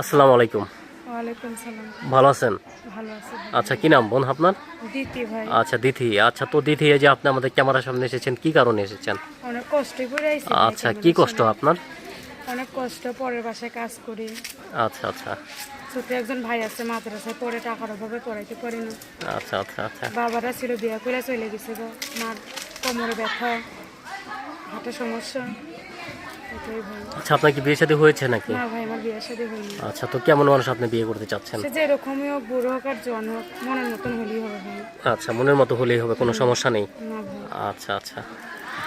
আসসালামু আলাইকুম। ভালো আছেন? ভালো আছি আচ্ছা কি নাম বোন আপনার? দিতি ভাই। আচ্ছা দিথি আচ্ছা তো দিথি এই যে আপনি আমাদের ক্যামেরার সামনে এসেছেন কি কারণে এসেছেন? আচ্ছা কি কষ্ট আপনার? অনেক কষ্ট পরের বাসায় কাজ করি। আচ্ছা আচ্ছা। ছোট একজন ভাই আছে মাদ্রাসায় পরে টাকার অভাবে পড়াইতে পারি না। আচ্ছা আচ্ছা আচ্ছা। বাবারা ছিল বিয়া করে চলে গেছে গো। মার কোমরে ব্যথা হাতে সমস্যা। এটাই ভাই। আচ্ছা আপনার কি বিয়ে শাদী হয়েছে নাকি? না ভাই আমার বিয়ের সাথে হয়নি। আচ্ছা তো কেমন মানুষ আপনি বিয়ে করতে চাচ্ছেন? সে যেরকমই হোক বুড়ো হোক আর জন হোক মনের মতন হলেই হবে ভাই। আচ্ছা মনের মতো হলেই হবে কোনো সমস্যা নেই। না ভাই। আচ্ছা আচ্ছা।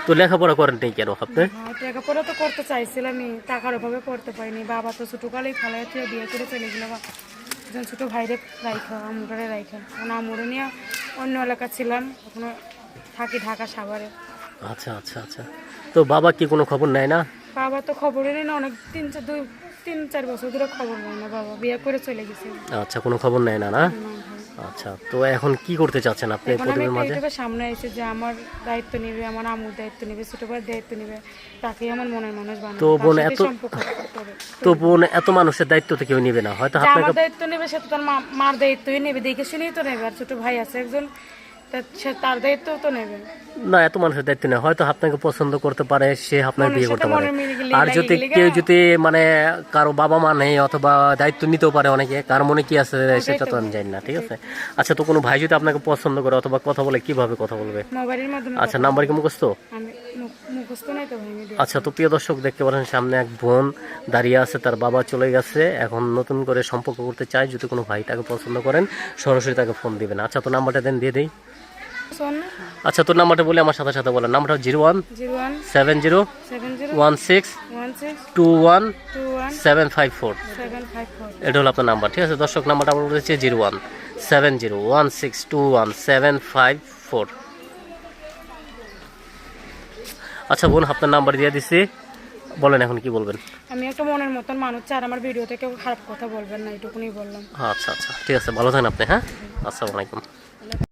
তো লেখাপড়া করেন নেই কেন আপনি? লেখাপড়া তো করতে চাইছিলামই টাকার অভাবে করতে পারিনি। বাবা তো ছোটকালেই ফালাই থেকে বিয়ে করে চলে গেল একজন ছোট ভাইরে রাইখা আমুটারে রাইখা। কারণ আমুরে নিয়ে অন্য এলাকা ছিলাম ওখানে থাকি ঢাকা সাভারে। আচ্ছা আচ্ছা আচ্ছা। তো বাবা কি কোনো খবর নেয় না? বাবা তো খবরই নেই না অনেক তিন চার দুই তিন চার বছর ধরে খবর নেয় না বাবা বিয়ে করে চলে গেছে। আচ্ছা কোনো খবর নেয় না না? আচ্ছা তো এখন কি করতে চাচ্ছেন আপনি আমি মাঝে? ইউটিউবের সামনে এসে যে আমার দায়িত্ব নেবে আমার আমুর দায়িত্ব নেবে ছোট ভাইয়ের দায়িত্ব নেবে তাকে আমার মনের মানুষ বানাবে তো বোন এত- তো বোন এত মানুষের দায়িত্ব তো কেউ নিবে না হয়তো যে আপনাকে দায়িত্ব নেবে সে তো তার মার দায়িত্বই নেবে দেখে শুনেই তো নেবে আর ছোট ভাই আছে একজন তার দায়িত্ব তো নেবে। না এত মানুষের দায়িত্ব নেই। হয়তো আপনাকে পছন্দ করতে পারে সে মনের বিয়ে করতে পারে। আর যদি কেউ যদি মানে কারও বাবা মা নেই অথবা দায়িত্ব নিতেও পারে অনেকে কার মনে কি আছে সেটা তো আমি জানি না ঠিক আছে? আচ্ছা তো কোনো ভাই যদি আপনাকে পছন্দ করে অথবা কথা বলে কীভাবে কথা বলবে? আচ্ছা নাম্বার কি মুখস্থ। আচ্ছা তো প্রিয় দর্শক দেখতে পারেন সামনে এক বোন দাঁড়িয়ে আছে তার বাবা চলে গেছে। এখন নতুন করে সম্পর্ক করতে চায় যদি কোনো ভাই তাকে পছন্দ করেন সরাসরি তাকে ফোন দিবেন। আচ্ছা তো নাম্বারটা দেন দিয়ে দিই। আচ্ছা তোর নাম্বারটা বলে আমার সাথে সাথে বলেন নাম্বারটা zero one seven zero one six two one seven five four. Seven five four. এটা হলো আপনার নাম্বার ঠিক আছে? দর্শক নাম্বারটা আমার বলেছে zero one seven zero one six two one seven five four. আচ্ছা বোন আপনার নাম্বার দিয়ে দিছি। বলেন এখন কি বলবেন? আমি একটা মনের মতন মানুষ চার আমার ভিডিওতে কেউ খারাপ কথা বলবেন না এটুকুনি বললাম। আচ্ছা আচ্ছা ঠিক আছে ভালো থাকেন আপনি হ্যাঁ? আসসালামু আলাইকুম।